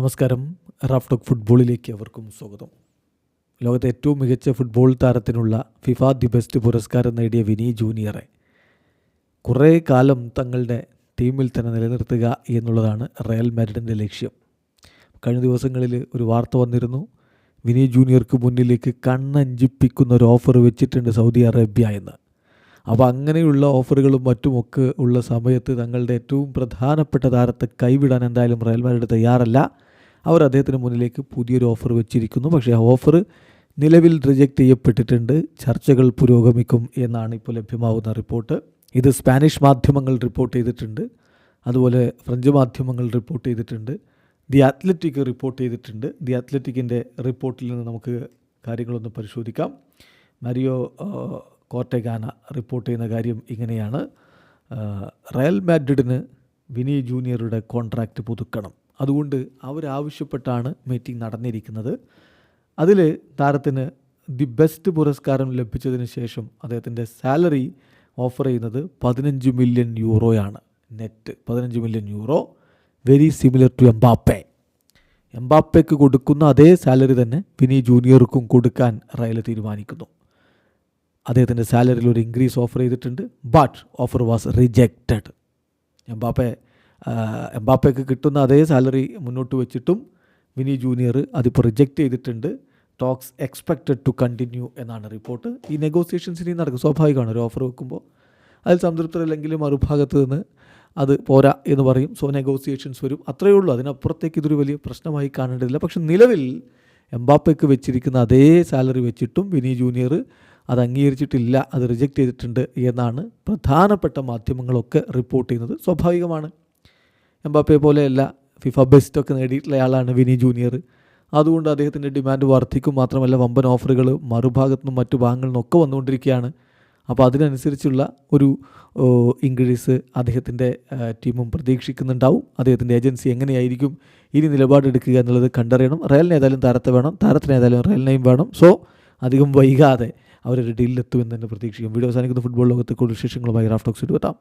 നമസ്കാരം. Raf talk ഫുട്ബോളിലേക്ക് അവർക്കും സ്വാഗതം. ലോകത്തെ ഏറ്റവും മികച്ച ഫുട്ബോൾ താരത്തിനുള്ള ഫിഫ ദി ബെസ്റ്റ് പുരസ്കാരം നേടിയ വിനി ജൂനിയറെ. കുറേ കാലം തങ്ങളുടെ ടീമിൽ തന്നെ നിലനിർത്തുക എന്നുള്ളതാണ് റയൽ മാഡ്രിഡിന്റെ ലക്ഷ്യം. കഴിഞ്ഞ ദിവസങ്ങളിൽ ഒരു വാർത്ത വന്നിരുന്നു. വിനി ജൂനിയർക്ക് മുന്നിലേക്ക് കണ്ണഞ്ചിപ്പിക്കുന്ന ഒരു ഓഫർ വെച്ചിട്ടുണ്ട് സൗദി അറേബ്യ എന്ന്. അപ്പോൾ അങ്ങനെയുള്ള ഓഫറുകളും മറ്റുമൊക്കെ ഉള്ള സമയത്ത് തങ്ങളുടെ ഏറ്റവും പ്രധാനപ്പെട്ട താരത്തെ കൈവിടാൻ എന്തായാലും റയൽ മാഡ്രിഡ് തയ്യാറല്ല. അവർ അദ്ദേഹത്തിന് മുന്നിലേക്ക് പുതിയൊരു ഓഫർ വെച്ചിരിക്കുന്നു. പക്ഷേ ആ ഓഫർ നിലവിൽ റിജക്റ്റ് ചെയ്യപ്പെട്ടിട്ടുണ്ട്. ചർച്ചകൾ പുരോഗമിക്കും എന്നാണ് ഇപ്പോൾ ലഭ്യമാകുന്ന റിപ്പോർട്ട് ഇത് സ്പാനിഷ് മാധ്യമങ്ങൾ റിപ്പോർട്ട് ചെയ്തിട്ടുണ്ട്. അതുപോലെ ഫ്രഞ്ച് മാധ്യമങ്ങൾ റിപ്പോർട്ട് ചെയ്തിട്ടുണ്ട്. ദി അത്ലറ്റിക് റിപ്പോർട്ട് ചെയ്തിട്ടുണ്ട്. ദി അത്ലറ്റിക്കിന്റെ റിപ്പോർട്ടിൽ നിന്ന് നമുക്ക് കാര്യങ്ങളൊന്ന് പരിശോധിക്കാം. മരിയോ കോർട്ടെഗാന റിപ്പോർട്ട് ചെയ്യുന്ന കാര്യം ഇങ്ങനെയാണ്. റയൽ മാഡ്രിഡിന് വിനി ജൂനിയറുടെ കോൺട്രാക്റ്റ് പുതുക്കണം. അതുകൊണ്ട് അവരാവശ്യപ്പെട്ടാണ് മീറ്റിംഗ് നടന്നിരിക്കുന്നത്. അതിൽ താരത്തിന് ദി ബെസ്റ്റ് പുരസ്കാരം ലഭിച്ചതിന് ശേഷം അദ്ദേഹത്തിന്റെ സാലറി ഓഫർ ചെയ്യുന്നത് പതിനഞ്ച് മില്യൺ യൂറോയാണ് നെറ്റ് പതിനഞ്ച് million euro. Very similar to Mbappe. എംബാപ്പയ്ക്ക് കൊടുക്കുന്ന അതേ സാലറി തന്നെ വിനി ജൂനിയർക്കും കൊടുക്കാൻ റയൽ തീരുമാനിക്കുന്നു. അദ്ദേഹത്തിന്റെ സാലറിയിൽ ഒരു ഇൻക്രീസ് ഓഫർ ചെയ്തിട്ടുണ്ട് but offer was rejected Mbappe എംബാപ്പയ്ക്ക് കിട്ടുന്ന അതേ സാലറി മുന്നോട്ട് വെച്ചിട്ടും വിനി ജൂനിയർ അതിപ്പോൾ റിജക്റ്റ് ചെയ്തിട്ടുണ്ട്. ടോക്സ് എക്സ്പെക്റ്റഡ് ടു കണ്ടിന്യൂ എന്നാണ് റിപ്പോർട്ട് ഈ നെഗോസിയേഷൻസ് ഇനി നടക്കും. സ്വാഭാവികമാണ്. ഒരു ഓഫർ വെക്കുമ്പോൾ അതിൽ സംതൃപ്തരല്ലെങ്കിലും മറുഭാഗത്ത് നിന്ന് അത് പോരാ എന്ന് പറയും. സോ നെഗോസിയേഷൻസ് വരും. അത്രയേ ഉള്ളൂ. അതിനപ്പുറത്തേക്ക് ഇതൊരു വലിയ പ്രശ്നമായി കാണേണ്ടതില്ല. പക്ഷെ നിലവിൽ എംബാപ്പയ്ക്ക് വെച്ചിരിക്കുന്ന അതേ സാലറി വെച്ചിട്ടും വിനി ജൂനിയർ അത് അംഗീകരിച്ചിട്ടില്ല. അത് റിജക്റ്റ് ചെയ്തിട്ടുണ്ട് എന്നാണ് പ്രധാനപ്പെട്ട മാധ്യമങ്ങളൊക്കെ റിപ്പോർട്ട് ചെയ്യുന്നത്. സ്വാഭാവികമാണ്. എംബാപ്പയെ പോലെയല്ല ഫിഫ ബെസ്റ്റൊക്കെ നേടിയിട്ടുള്ള ആളാണ് വിനി ജൂനിയർ. അതുകൊണ്ട് അദ്ദേഹത്തിന്റെ ഡിമാൻഡ് വർദ്ധിക്കും മാത്രമല്ല വമ്പൻ ഓഫറുകൾ മറുഭാഗത്തു നിന്നും മറ്റു ഭാഗങ്ങളിൽ നിന്നൊക്കെ വന്നുകൊണ്ടിരിക്കുകയാണ്. അപ്പോൾ അതിനനുസരിച്ചുള്ള ഒരു ഇൻക്രീസ് അദ്ദേഹത്തിന്റെ ടീമും പ്രതീക്ഷിക്കുന്നുണ്ടാവും. അദ്ദേഹത്തിന്റെ ഏജൻസി എങ്ങനെയായിരിക്കും ഇനി നിലപാടെടുക്കുക എന്നുള്ളത് കണ്ടറിയണം. റയലിന് ഏതായാലും താരത്തെ വേണം. താരത്തിന് ഏതായാലും റയലിനെയും വേണം. സോ അധികം വൈകാതെ അവരൊരു ഡീലിലെത്തുമെന്ന് തന്നെ പ്രതീക്ഷിക്കും. വീഡിയോ അവസാനിക്കുന്ന ഫുട്ബോൾ ലോകത്തെ കൂടുതൽ വിശേഷങ്ങളുമായി റാഫ്റ്റോക്സ് എത്താം.